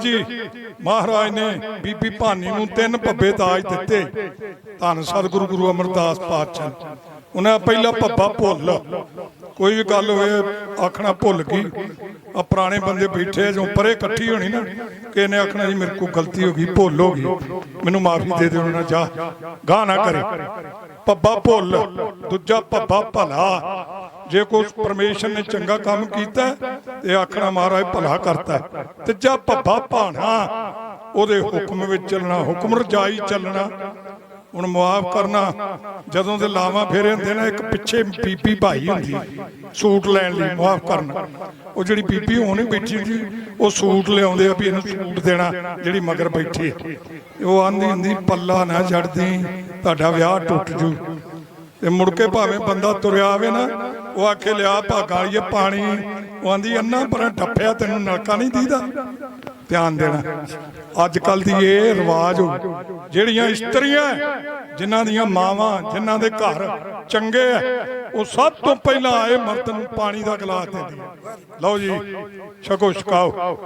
ਜੀ, ਮਹਾਰਾਜ ਨੇ ਬੀਬੀ ਭਾਨੀ ਨੂੰ ਤਿੰਨ ਭੱਬੇ ਤਾਜ ਦਿੱਤੇ। ਧੰਨ ਸਤਿਗੁਰੂ ਗੁਰੂ ਅਮਰਦਾਸ ਪਾਤਸ਼ਾਹ। ਉਹਨਾਂ ਪਹਿਲਾ ਭੱਬਾ ਭੁੱਲ। ਕੋਈ ਵੀ ਗੱਲ ਹੋਵੇ, ਆਖਣਾ ਭੁੱਲ ਗਈ। ਆ ਪੁਰਾਣੇ ਬੰਦੇ ਬੈਠੇ ਜੋ ਪਰੇ ਇਕੱਠੀ ਹੋਣੀ ਨਾ ਕਿ ਇਹਨੇ ਆਖਣਾ ਜੀ ਮੇਰੇ ਕੋਲ ਗਲਤੀ ਹੋ ਗਈ, ਭੁੱਲ ਹੋ ਗਈ। ਮੈਨੂੰ ਮਾਫੀ ਦੇ ਦਿਓ ਨਾ, ਜਾ। ਗਾਹ ਨਾ ਕਰੇ। ਭੱਬਾ ਭੁੱਲ। ਦੂਜਾ ਭੱਬਾ ਭਲਾ। ਜੇ ਕੋਈ ਪਰਮੇਸ਼ਰ ਨੇ ਚੰਗਾ ਕੰਮ ਕੀਤਾ ਤੇ ਆਖਣਾ ਮਹਾਰਾਜ ਭਲਾ ਕਰਤਾ। ਤੀਜਾ ਭੱਬਾ ਭਾਣਾ, ਉਹਦੇ ਹੁਕਮ ਵਿੱਚ ਚੱਲਣਾ, ਹੁਕਮ ਰਜਾਈ ਚੱਲਣਾ, ਹੁਣ ਮੁਆਫ ਕਰਨਾ। ਜਦੋਂ ਦੇ ਲਾਵਾਂ ਫੇਰੇ ਹੁੰਦੇ ਨਾ, ਇੱਕ ਪਿੱਛੇ ਬੀਬੀ ਭਾਈ ਹੁੰਦੀ, ਸੂਟ ਲੈਣ ਲਈ ਮੁਆਫ ਕਰਨਾ। ਉਹ ਜਿਹੜੀ ਬੀਬੀ ਹੋਣੀ ਬੈਠੀ ਹੁੰਦੀ, ਉਹ ਸੂਟ ਲਿਆਉਂਦੇ ਆ ਵੀ ਇਹਨੂੰ ਸੂਟ ਦੇਣਾ, ਜਿਹੜੀ ਮਗਰ ਬੈਠੀ ਹੈ। ਉਹ ਆਂਦੀ ਹੁੰਦੀ, ਪੱਲਾ ਨਾ ਛੱਡਦੀ ਤੁਹਾਡਾ ਵਿਆਹ ਟੁੱਟ ਜੂ। ਤੇ ਮੁੜ ਕੇ ਭਾਵੇਂ ਬੰਦਾ ਤੁਰਿਆ ਆਵੇ ਨਾ ਉਹ ਆਖੇ ਲਿਆ ਭਾਗਾਂ ਵਾਲੀਏ ਪਾਣੀ। ਉਹ ਆਂਦੀ, ਅੰਨਾ ਪਰ ਟੱਪਿਆ ਤੈਨੂੰ ਨਲਕਾ ਨਹੀਂ ਦੀਦਾ। ਧਿਆਨ ਦੇਣਾ। ਅੱਜ ਕੱਲ ਦੀ ਇਹ ਰਿਵਾਜ ਜਿਹੜੀਆਂ ਇਸਤਰੀਆਂ ਜਿਨ੍ਹਾਂ ਦੀਆਂ ਮਾਵਾਂ, ਜਿਨ੍ਹਾਂ ਦੇ ਘਰ ਚੰਗੇ ਆ ਉਹ ਸਭ ਤੋਂ ਪਹਿਲਾਂ ਆਏ ਮਰਦ ਨੂੰ ਪਾਣੀ ਦਾ ਗਲਾਸ ਦਿੰਦੀ ਲਓ ਜੀ, ਛਕੋ, ਛਕਾਓ।